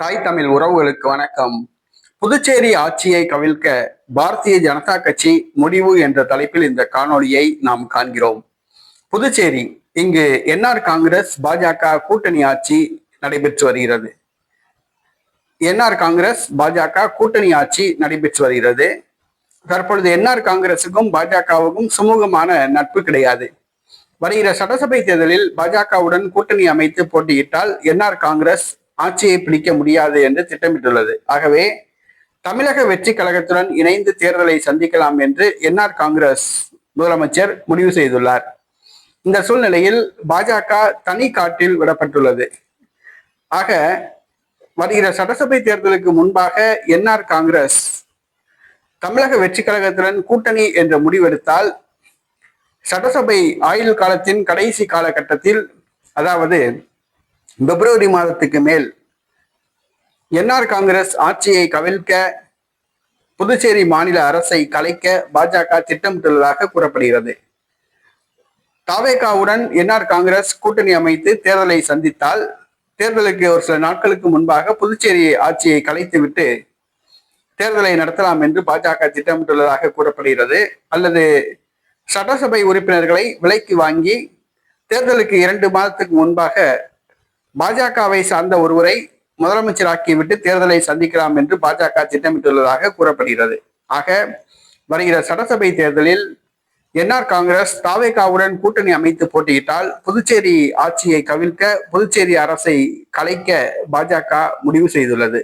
தாய் தமிழ் உறவுகளுக்கு வணக்கம். புதுச்சேரி ஆட்சியை கவிழ்க்க பாரதிய ஜனதா கட்சி முடிவு என்ற தலைப்பில் இந்த காணொளியை நாம் காண்கிறோம். புதுச்சேரி இங்கு என்ஆர் காங்கிரஸ் பாஜக கூட்டணி ஆட்சி நடைபெற்று வருகிறது. என்ஆர் காங்கிரஸ் பாஜக கூட்டணி ஆட்சி நடைபெற்று வருகிறது. தற்பொழுது என்ஆர் காங்கிரசுக்கும் பாஜகவுக்கும் சுமூகமான நட்பு கிடையாது. வருகிற சட்டசபை தேர்தலில் பாஜகவுடன் கூட்டணி அமைத்து போட்டியிட்டால் என்ஆர் காங்கிரஸ் ஆட்சியை பிடிக்க முடியாது என்று திட்டமிட்டுள்ளது. ஆகவே தமிழக வெற்றி கழகத்துடன் இணைந்து தேர்தலை சந்திக்கலாம் என்று என்ஆர் காங்கிரஸ் முதலமைச்சர் முடிவு செய்துள்ளார். இந்த சூழ்நிலையில் பாஜக தனி காட்டில் விடப்பட்டுள்ளது. ஆக வருகிற சட்டசபை தேர்தலுக்கு முன்பாக என்ஆர் காங்கிரஸ் தமிழக வெற்றி கழகத்துடன் கூட்டணி என்ற முடிவெடுத்தால் சட்டசபை ஆயுள் காலத்தின் கடைசி காலகட்டத்தில் அதாவது பிப்ரவரி மாதத்துக்கு மேல் என்ஆர் காங்கிரஸ் ஆட்சியை கவிழ்க்க புதுச்சேரி மாநில அரசை கலைக்க பாஜக திட்டமிட்டுள்ளதாக கூறப்படுகிறது. தாவேகாவுடன் என்ஆர் காங்கிரஸ் கூட்டணி அமைத்து தேர்தலை சந்தித்தால் தேர்தலுக்கு ஒரு சில நாட்களுக்கு முன்பாக புதுச்சேரி ஆட்சியை கலைத்துவிட்டு தேர்தலை நடத்தலாம் என்று பாஜக திட்டமிட்டுள்ளதாக கூறப்படுகிறது. அல்லது சட்டசபை உறுப்பினர்களை விலைக்கு வாங்கி தேர்தலுக்கு இரண்டு மாதத்துக்கு முன்பாக பாஜகவை சார்ந்த ஒருவரை முதலமைச்சராக்கிவிட்டு தேர்தலை சந்திக்கலாம் என்று பாஜக திட்டமிட்டுள்ளதாக கூறப்படுகிறது. ஆக வருகிற சட்டசபை தேர்தலில் என்ஆர் காங்கிரஸ் தாவேகாவுடன் கூட்டணி அமைத்து போட்டியிட்டால் புதுச்சேரி ஆட்சியை கவிழ்க்க புதுச்சேரி அரசை கலைக்க பாஜக முடிவு செய்துள்ளது.